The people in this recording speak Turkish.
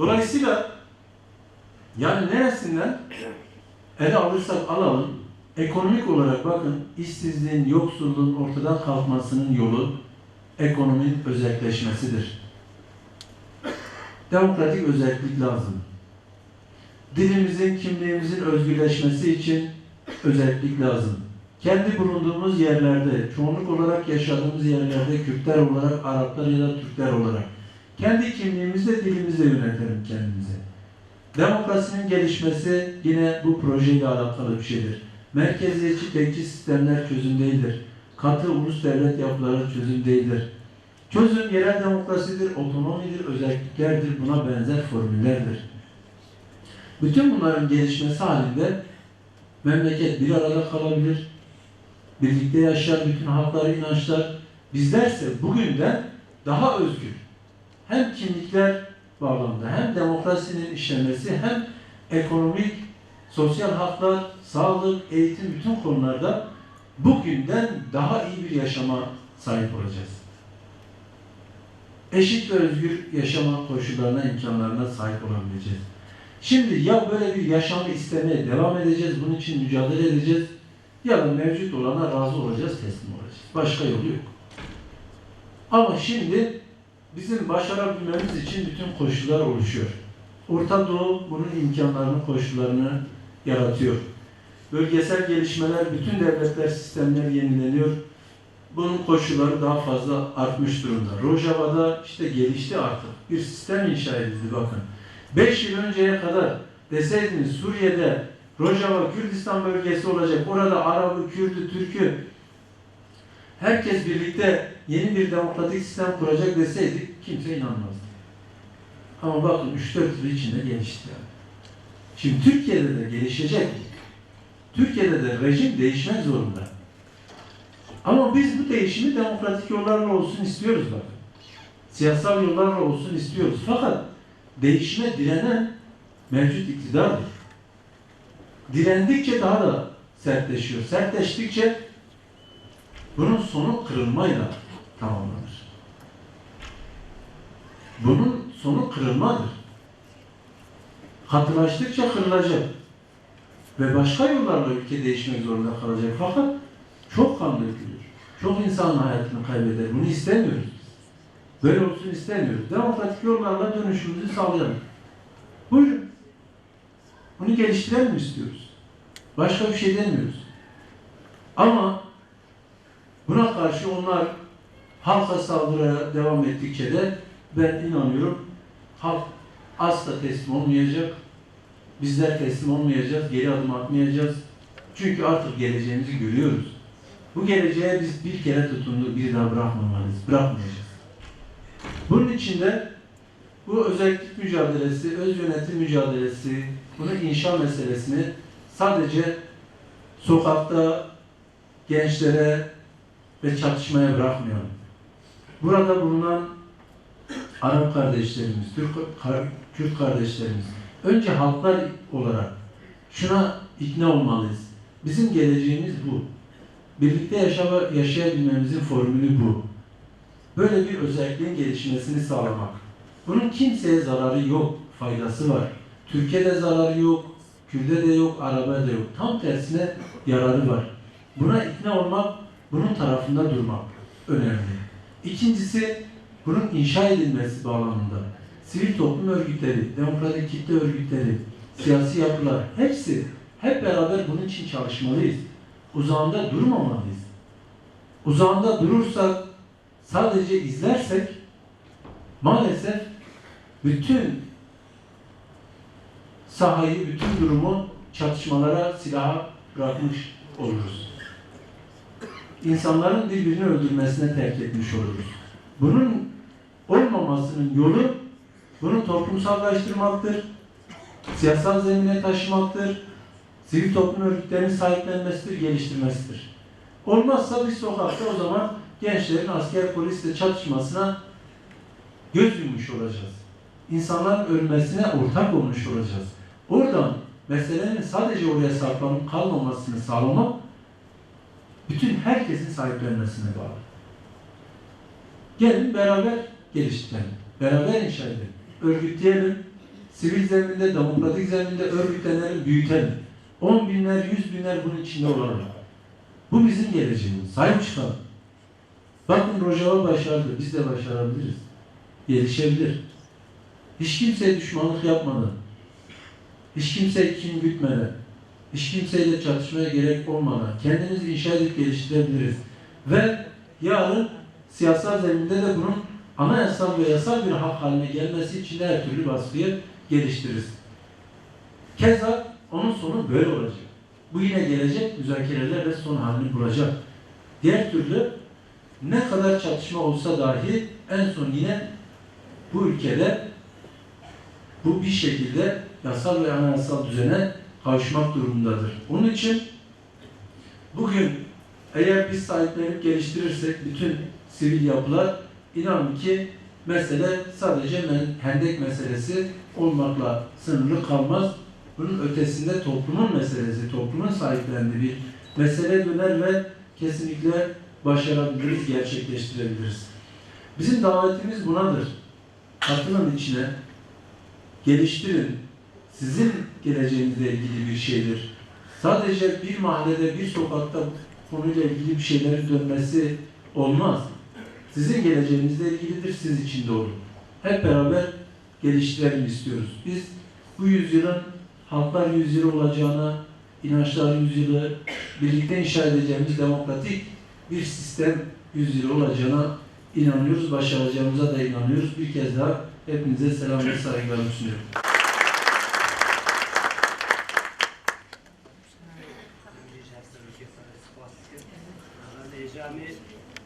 Dolayısıyla yani neresinden ele alırsak alalım ekonomik olarak bakın işsizliğin, yoksulluğun ortadan kalkmasının yolu ekonominin özelleşmesidir. Demokratik özellik lazım. Dilimizin, kimliğimizin özgürleşmesi için özellik lazım. Kendi bulunduğumuz yerlerde, çoğunluk olarak yaşadığımız yerlerde Kürtler olarak, Araplar ya da Türkler olarak kendi kimliğimizle, dilimizle yönetelim kendimizi. Demokrasinin gelişmesi yine bu projeyle alakalı bir şeydir. Merkeziyetçi tekçi sistemler çözüm değildir. Katı ulus devlet yapıları çözüm değildir. Çözüm yerel demokrasidir, otonomidir, özelliklerdir, buna benzer formüllerdir. Bütün bunların gelişmesi halinde memleket bir arada kalabilir, birlikte yaşar bütün haklar, inançlar. Bizlerse bugünden daha özgür, hem kimlikler bağlamda hem demokrasinin işlemesi hem ekonomik, sosyal haklar, sağlık, eğitim bütün konularda bugünden daha iyi bir yaşama sahip olacağız. Eşit ve özgür yaşama koşullarına, imkanlarına sahip olabileceğiz. Şimdi ya böyle bir yaşamı istemeye devam edeceğiz, bunun için mücadele edeceğiz ya da mevcut olana razı olacağız, teslim olacağız. Başka yolu yok. Ama şimdi bizim başarabilmemiz için bütün koşullar oluşuyor. Orta Doğu bunun imkanlarını, koşullarını yaratıyor. Bölgesel gelişmeler, bütün devletler sistemler yenileniyor. Bunun koşulları daha fazla artmış durumda. Rojava'da işte gelişti artık. Bir sistem inşa edildi bakın. 5 yıl önceye kadar deseydiniz Suriye'de Rojava Kürdistan bölgesi olacak. Orada Arabı, Kürdü, Türk'ü herkes birlikte yeni bir demokratik sistem kuracak deseydik kimse inanmazdı. Ama bakın 3-4 yıl içinde gelişti. Şimdi Türkiye'de de gelişecek. Türkiye'de de rejim değişmek zorunda. Ama biz bu değişimi demokratik yollarla olsun istiyoruz bakın. Siyasal yollarla olsun istiyoruz. Fakat değişime direnen mevcut iktidardır. Direndikçe daha da sertleşiyor. Sertleştikçe bunun sonu kırılmayla tamamlanır. Bunun sonu kırılmadır. Katılaştıkça kırılacak. Ve başka yollarla ülke değişmek zorunda kalacak. Fakat çok kan dökülür. Çok insan hayatını kaybeder. Bunu istemiyoruz. Böyle olsun istemiyoruz. Demokratik yollarla dönüşümümüzü sağlayalım. Buyurun. Bunu geliştirelim istiyoruz. Başka bir şey demiyoruz. Ama buna karşı onlar halka saldırıya devam ettikçe de ben inanıyorum halk asla teslim olmayacak. Bizler teslim olmayacağız, geri adım atmayacağız. Çünkü artık geleceğimizi görüyoruz. Bu geleceğe biz bir kere tutundu, bir daha bırakmamalıyız, bırakmayacağız. Bunun için de bu özellik mücadelesi, öz yönetim mücadelesi, bunu inşa meselesini sadece sokakta gençlere ve çatışmaya bırakmayalım. Burada bulunan Arap kardeşlerimiz, Türk, kardeşlerimiz, önce halklar olarak şuna ikna olmalıyız. Bizim geleceğimiz bu. Birlikte yaşama, yaşayabilmemizin formülü bu. Böyle bir özelliğin gelişmesini sağlamak. Bunun kimseye zararı yok, faydası var. Türkiye'de zararı yok, Kürt'e de yok, Arap'a da yok. Tam tersine yararı var. Buna ikna olmak, bunun tarafında durmak önemli. İkincisi, bunun inşa edilmesi bağlamında sivil toplum örgütleri, demokratik kitle örgütleri, siyasi yapılar hepsi hep beraber bunun için çalışmalıyız. Uzağında durmamalıyız. Uzağında durursak, sadece izlersek maalesef bütün sahayı, bütün durumu çatışmalara, silaha bırakmış oluruz. İnsanların birbirini öldürmesine terk etmiş oluruz. Bunun olmamasının yolu bunu toplumsallaştırmaktır, siyasal zemine taşımaktır, sivil toplum örgütlerinin sahiplenmesidir, geliştirmesidir. Olmazsa biz sokakta o zaman gençlerin asker polisle çatışmasına göz yummuş olacağız. İnsanların ölmesine ortak olmuş olacağız. Oradan meselenin sadece oraya saklanıp kalmamasını sağlamak bütün herkesin sahiplenmesine bağlı. Gelin beraber geliştirelim. Beraber inşa edelim. Örgütleyelim. sivil zeminde, demokratik zeminde örgütlenelim, büyütelim. On binler, yüz binler bunun içinde olalım. Bu bizim geleceğimiz. Sahip çıkalım. Bakın Rojava başardı, biz de başarabiliriz. Gelişebilir. Hiç kimseye düşmanlık yapmadan, hiç kimseye kin gütmeden, hiç kimseyle çatışmaya gerek olmadan kendimizi inşa edip geliştirebiliriz. Ve yarın siyasal zeminde de bunun anayasal ve yasal bir hak haline gelmesi için de her türlü baskıyı geliştiririz. Keza onun sonu böyle olacak. Bu yine gelecek müzakerelerle son halini bulacak. Diğer türlü ne kadar çatışma olsa dahi en son yine bu ülkede bu bir şekilde yasal ve anayasal düzene kavuşmak durumundadır. Onun için bugün eğer biz sahiplenip geliştirirsek bütün sivil yapılar inanın ki mesele sadece hendek meselesi olmakla sınırlı kalmaz. Bunun ötesinde toplumun meselesi, toplumun sahiplendiği bir mesele döner ve kesinlikle başarabiliriz, gerçekleştirebiliriz. Bizim davetimiz bunadır. Katılın içine, geliştirin. Sizin geleceğinizle ilgili bir şeydir. Sadece bir mahallede, bir sokakta konuyla ilgili bir şeylerin dönmesi olmaz. Sizin geleceğinizle ilgilidir, siz içinde olun. Hep beraber geliştirelim istiyoruz. Biz bu yüzyılın halklar yüzyılı olacağına, inançlar yüzyılı, birlikte inşa edeceğimiz demokratik bir sistem yüzyılı olacağına inanıyoruz, başaracağımıza da inanıyoruz. Bir kez daha hepinize selam ve saygılarımı sunuyorum.